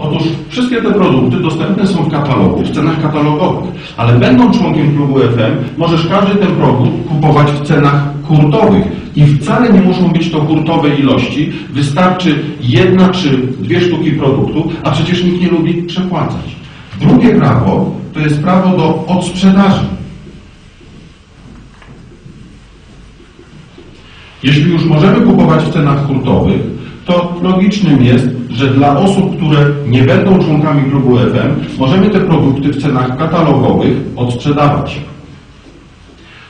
Otóż wszystkie te produkty dostępne są w katalogu, w cenach katalogowych, ale będąc członkiem klubu FM, możesz każdy ten produkt kupować w cenach hurtowych i wcale nie muszą być to hurtowe ilości, wystarczy jedna czy dwie sztuki produktu, a przecież nikt nie lubi przepłacać. Drugie prawo to jest prawo do odsprzedaży. Jeśli już możemy kupować w cenach hurtowych, to logicznym jest, że dla osób, które nie będą członkami klubu FM, możemy te produkty w cenach katalogowych odsprzedawać.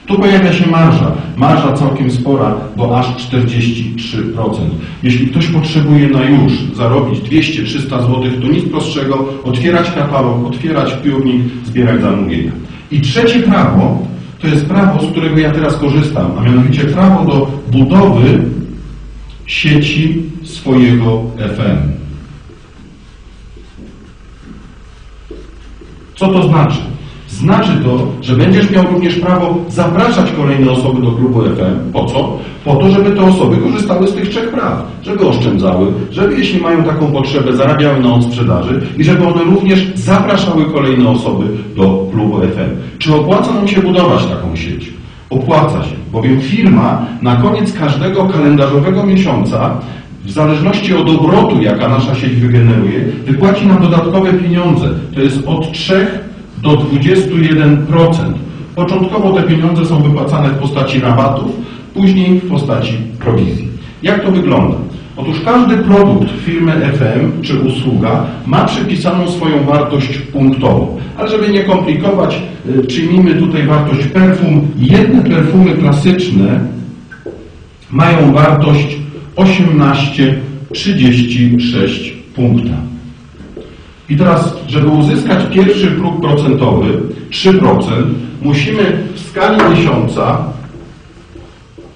Tu pojawia się marża. Marża całkiem spora, bo aż 43%. Jeśli ktoś potrzebuje na już zarobić 200-300 zł, to nic prostszego, otwierać katalog, otwierać piórnik, zbierać zamówienia. I trzecie prawo, to jest prawo, z którego ja teraz korzystam, a mianowicie prawo do budowy sieci swojego FM. Co to znaczy? Znaczy to, że będziesz miał również prawo zapraszać kolejne osoby do klubu FM. Po co? Po to, żeby te osoby korzystały z tych trzech praw. Żeby oszczędzały, żeby jeśli mają taką potrzebę, zarabiały na odsprzedaży i żeby one również zapraszały kolejne osoby do klubu FM. Czy opłaca nam się budować taką sieć? Opłaca się, bowiem firma na koniec każdego kalendarzowego miesiąca w zależności od obrotu, jaka nasza sieć wygeneruje, wypłaci nam dodatkowe pieniądze. To jest od 3 do 21%. Początkowo te pieniądze są wypłacane w postaci rabatów, później w postaci prowizji. Jak to wygląda? Otóż każdy produkt firmy FM czy usługa ma przypisaną swoją wartość punktową. Ale żeby nie komplikować, y, przyjmijmy tutaj wartość perfum. Jedne perfumy klasyczne mają wartość 18,36 punkta. I teraz, żeby uzyskać pierwszy próg procentowy, 3%, musimy w skali miesiąca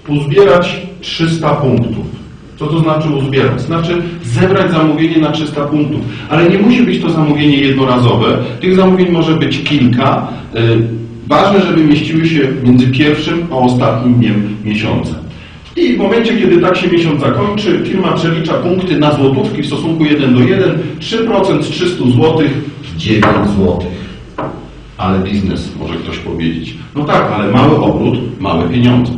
uzbierać 300 punktów. Co to znaczy uzbierać? Znaczy zebrać zamówienie na 300 punktów. Ale nie musi być to zamówienie jednorazowe. Tych zamówień może być kilka. Y, ważne, żeby mieściły się między pierwszym a ostatnim dniem miesiąca. I w momencie, kiedy tak się miesiąc zakończy, firma przelicza punkty na złotówki w stosunku 1 do 1, 3% z 300 zł, 9 zł. Ale biznes, może ktoś powiedzieć. No tak, ale mały obrót, małe pieniądze.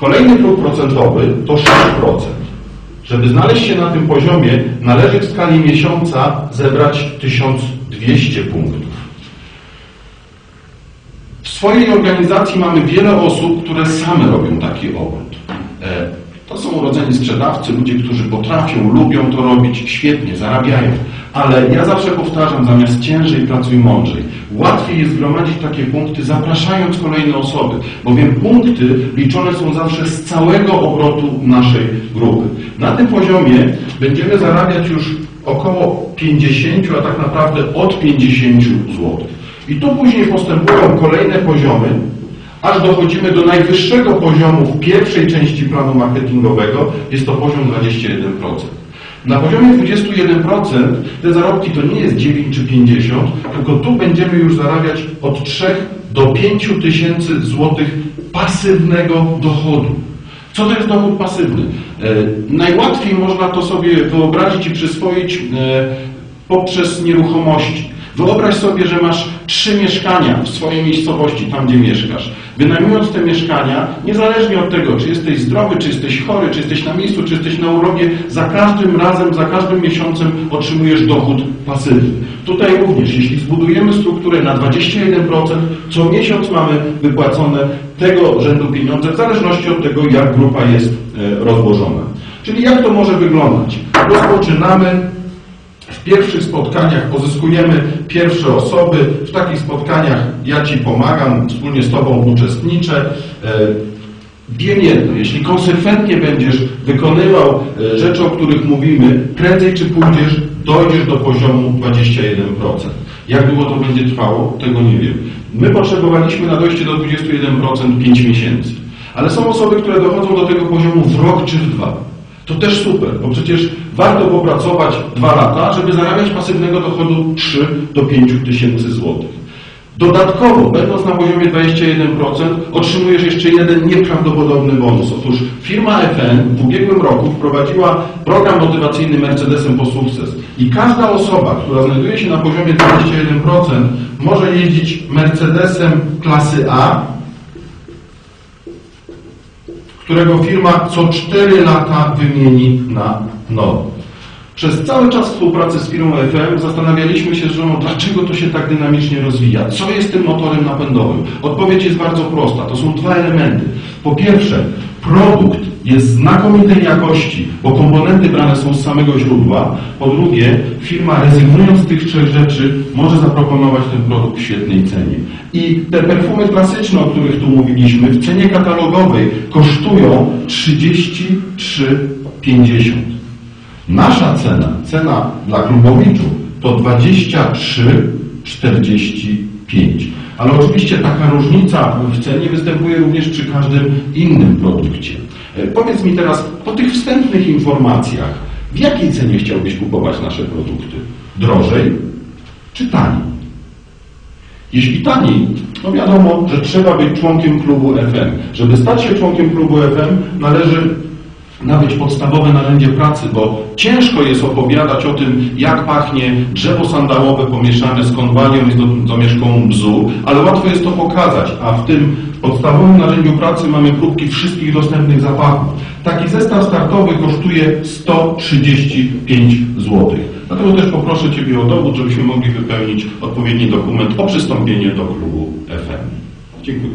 Kolejny próg procentowy to 6%. Żeby znaleźć się na tym poziomie, należy w skali miesiąca zebrać 1200 punktów. W swojej organizacji mamy wiele osób, które same robią taki obrót. Sprzedawcy, ludzie, którzy potrafią, lubią to robić, świetnie, zarabiają. Ale ja zawsze powtarzam, zamiast ciężej pracuj mądrzej. Łatwiej jest zgromadzić takie punkty, zapraszając kolejne osoby, bowiem punkty liczone są zawsze z całego obrotu naszej grupy. Na tym poziomie będziemy zarabiać już około 50, a tak naprawdę od 50 zł. I tu później postępują kolejne poziomy, aż dochodzimy do najwyższego poziomu w pierwszej części planu marketingowego, jest to poziom 21%. Na poziomie 21% te zarobki to nie jest 9 czy 50, tylko tu będziemy już zarabiać od 3 do 5 tysięcy złotych pasywnego dochodu. Co to jest dochód pasywny? E, najłatwiej można to sobie wyobrazić i przyswoić e, poprzez nieruchomości. Wyobraź sobie, że masz trzy mieszkania w swojej miejscowości, tam gdzie mieszkasz. Wynajmując te mieszkania, niezależnie od tego, czy jesteś zdrowy, czy jesteś chory, czy jesteś na miejscu, czy jesteś na urlopie, za każdym razem, za każdym miesiącem otrzymujesz dochód pasywny. Tutaj również, jeśli zbudujemy strukturę na 21%, co miesiąc mamy wypłacone tego rzędu pieniądze, w zależności od tego, jak grupa jest e, rozłożona. Czyli jak to może wyglądać? Rozpoczynamy w pierwszych spotkaniach pozyskujemy pierwsze osoby. W takich spotkaniach ja Ci pomagam, wspólnie z Tobą uczestniczę. E, wiem jedno, jeśli konsekwentnie będziesz wykonywał e, rzeczy, o których mówimy, prędzej czy pójdziesz, dojdziesz do poziomu 21%. Jak długo to będzie trwało, tego nie wiem. My potrzebowaliśmy na dojście do 21% 5 miesięcy. Ale są osoby, które dochodzą do tego poziomu w rok czy w dwa. To też super, bo przecież warto popracować dwa lata, żeby zarabiać pasywnego dochodu 3 do 5 tysięcy złotych. Dodatkowo, będąc na poziomie 21%, otrzymujesz jeszcze jeden nieprawdopodobny bonus. Otóż firma FN w ubiegłym roku wprowadziła program motywacyjny Mercedesem po sukces. I każda osoba, która znajduje się na poziomie 21%, może jeździć Mercedesem klasy A, którego firma co 4 lata wymieni na nowy. Przez cały czas współpracy z firmą FM zastanawialiśmy się z żoną, dlaczego to się tak dynamicznie rozwija. Co jest tym motorem napędowym? Odpowiedź jest bardzo prosta. To są dwa elementy. Po pierwsze, produkt jest znakomitej jakości, bo komponenty brane są z samego źródła. Po drugie, firma rezygnując z tych trzech rzeczy może zaproponować ten produkt w świetnej cenie. I te perfumy klasyczne, o których tu mówiliśmy, w cenie katalogowej kosztują 33,50. Nasza cena, cena dla klubowiczów to 23,45. Ale oczywiście taka różnica w cenie występuje również przy każdym innym produkcie. E, Powiedz mi teraz, po tych wstępnych informacjach, w jakiej cenie chciałbyś kupować nasze produkty? Drożej czy taniej? Jeśli taniej, no wiadomo, że trzeba być członkiem klubu FM. Żeby stać się członkiem klubu FM, należy nabyć podstawowe narzędzie pracy, bo ciężko jest opowiadać o tym, jak pachnie drzewo sandałowe pomieszane z konwalią i z do- domieszką bzu, ale łatwo jest to pokazać, a w tym podstawowym narzędziu pracy mamy próbki wszystkich dostępnych zapachów. Taki zestaw startowy kosztuje 135 zł. Dlatego też poproszę Ciebie o dowód, żebyśmy mogli wypełnić odpowiedni dokument o przystąpienie do klubu FM. Dziękuję.